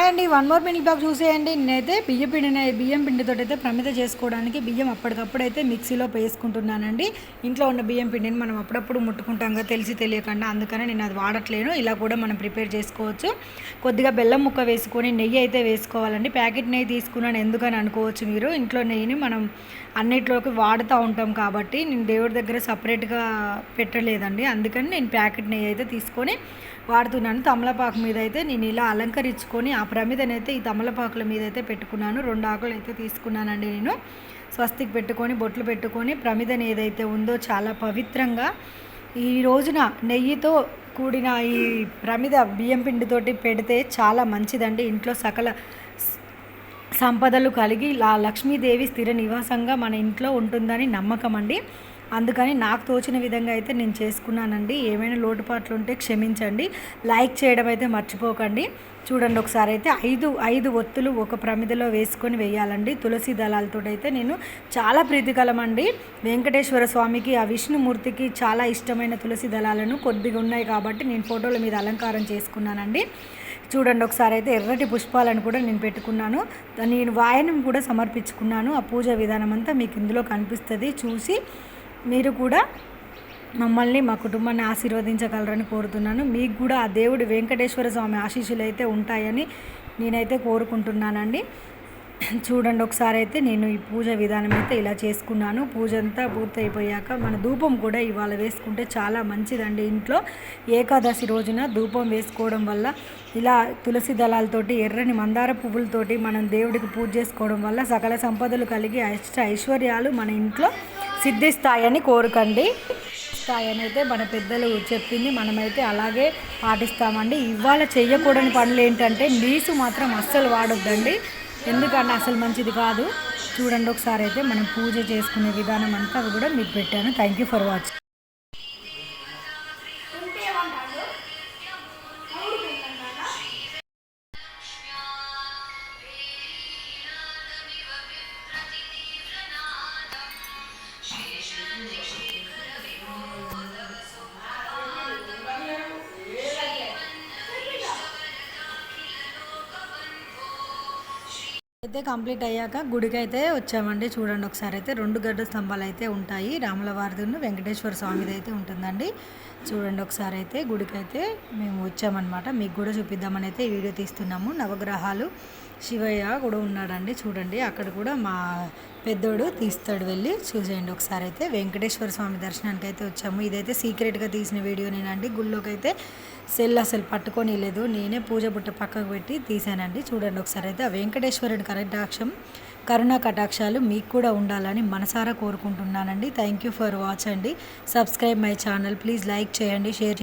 అండి one more mini blog చూసేయండి నేనైతే బియ్యం పిండిని బియ్యం పిండితో అయితే ప్రమిద చేసుకోవడానికి బియ్యం అప్పటికప్పుడు అయితే మిక్సీలో వేసుకుంటున్నానండి. ఇంట్లో ఉన్న బియ్యం పిండిని మనం అప్పుడప్పుడు ముట్టుకుంటాం కదా తెలిసి తెలియకుండా. అందుకని నేను అది వాడట్లేను. ఇలా కూడా మనం ప్రిపేర్ చేసుకోవచ్చు. కొద్దిగా బెల్లం ముక్క వేసుకొని నెయ్యి అయితే వేసుకోవాలండి. ప్యాకెట్ నెయ్యి తీసుకున్నాను ఎందుకని అనుకోవచ్చు మీరు? ఇంట్లో నెయ్యిని మనం అన్నిట్లోకి వాడుతూ ఉంటాం కాబట్టి నేను దేవుడి దగ్గర సపరేట్గా పెట్టలేదండి. అందుకని నేను ప్యాకెట్ నెయ్యి అయితే తీసుకొని వాడుతున్నాను తమలపాకు మీద అయితే నేను ఇలా అలంకరించుకొని ఆ ప్రమిదనైతే ఈ తమలపాకుల మీద అయితే పెట్టుకున్నాను. రెండు ఆకులు అయితే తీసుకున్నానండి నేను. స్వస్తికి పెట్టుకొని బొట్లు పెట్టుకొని ప్రమిదన ఏదైతే ఉందో చాలా పవిత్రంగా ఈ రోజున నెయ్యితో కూడిన ఈ ప్రమిద బియ్యం పిండితోటి పెడితే చాలా మంచిదండి. ఇంట్లో సకల సంపదలు కలిగి లా లక్ష్మీదేవి స్థిర నివాసంగా మన ఇంట్లో ఉంటుందని నమ్మకం అండి. అందుకని నాకు తోచిన విధంగా అయితే నేను చేసుకున్నానండి. ఏమైనా లోటుపాట్లు ఉంటే క్షమించండి. లైక్ చేయడం అయితే మర్చిపోకండి. చూడండి ఒకసారి అయితే ఐదు ఐదు ఒత్తులు ఒక ప్రమిదలో వేసుకొని వేయాలండి. తులసి దళాలతో అయితే నేను చాలా ప్రీతికలం అండి వెంకటేశ్వర స్వామికి ఆ విష్ణుమూర్తికి చాలా ఇష్టమైన తులసి దళాలను కొద్దిగా ఉన్నాయి కాబట్టి నేను ఫోటోల మీద అలంకారం చేసుకున్నానండి. చూడండి ఒకసారి అయితే ఎర్రటి పుష్పాలను కూడా నేను పెట్టుకున్నాను. నేను వాయనం కూడా సమర్పించుకున్నాను. ఆ పూజ విధానం అంతా మీకు ఇందులో కనిపిస్తుంది. చూసి మీరు కూడా మమ్మల్ని మా కుటుంబాన్ని ఆశీర్వదించగలరని కోరుతున్నాను. మీకు కూడా ఆ దేవుడు వెంకటేశ్వర స్వామి ఆశీస్సులు అయితే ఉంటాయని నేనైతే కోరుకుంటున్నానండి. చూడండి ఒకసారి అయితే నేను ఈ పూజ విధానం అయితే ఇలా చేసుకున్నాను. పూజ అంతా పూర్తయిపోయాక మన ధూపం కూడా ఇవాళ వేసుకుంటే చాలా మంచిదండి ఇంట్లో. ఏకాదశి రోజున ధూపం వేసుకోవడం వల్ల ఇలా తులసి దళాలతోటి ఎర్రని మందార పువ్వులతోటి మనం దేవుడికి పూజ చేసుకోవడం వల్ల సకల సంపదలు కలిగి అష్ట ఐశ్వర్యాలు మన ఇంట్లో సిద్ధిస్తాయని కోరుకండి. స్థాయని అయితే మన పెద్దలు చెప్పింది మనమైతే అలాగే పాటిస్తామండి. ఇవాళ చేయకూడని పనులు ఏంటంటే నీసు మాత్రం అస్సలు వాడొద్దండి. ఎందుకంటే అసలు మంచిది కాదు. చూడండి ఒకసారి అయితే మనం పూజ చేసుకునే విధానం అంతా కూడా మీకు పెట్టాను. థ్యాంక్ యూ ఫర్ వాచింగ్ అయితే కంప్లీట్ అయ్యాక గుడికి అయితే వచ్చామండి. చూడండి ఒకసారి అయితే రెండు గడ్డ స్తంభాలు అయితే ఉంటాయి. రాముల వెంకటేశ్వర స్వామిది అయితే ఉంటుందండి. చూడండి ఒకసారి అయితే గుడికి అయితే మేము వచ్చామన్నమాట. మీకు కూడా చూపిద్దామని అయితే వీడియో తీస్తున్నాము. నవగ్రహాలు శివయ్య కూడా ఉన్నాడండి చూడండి. అక్కడ కూడా మా పెద్దోడు తీస్తాడు వెళ్ళి. చూసేయండి ఒకసారి అయితే. వెంకటేశ్వర స్వామి దర్శనానికి అయితే వచ్చాము. ఇదైతే సీక్రెట్గా తీసిన వీడియో నేనండి. గుళ్ళోకి అయితే సెల్ అసలు పట్టుకొని లేదు. నేనే పూజ బుట్ట పక్కకు పెట్టి తీసానండి చూడండి ఒకసారి అయితే. ఆ వెంకటేశ్వరుడి కటాక్షం కరుణా కటాక్షాలు మీకు కూడా ఉండాలని మనసారా కోరుకుంటున్నానండి. థ్యాంక్ యూ ఫర్ వాచ్ అండి. Subscribe my channel please like చేయండి షేర్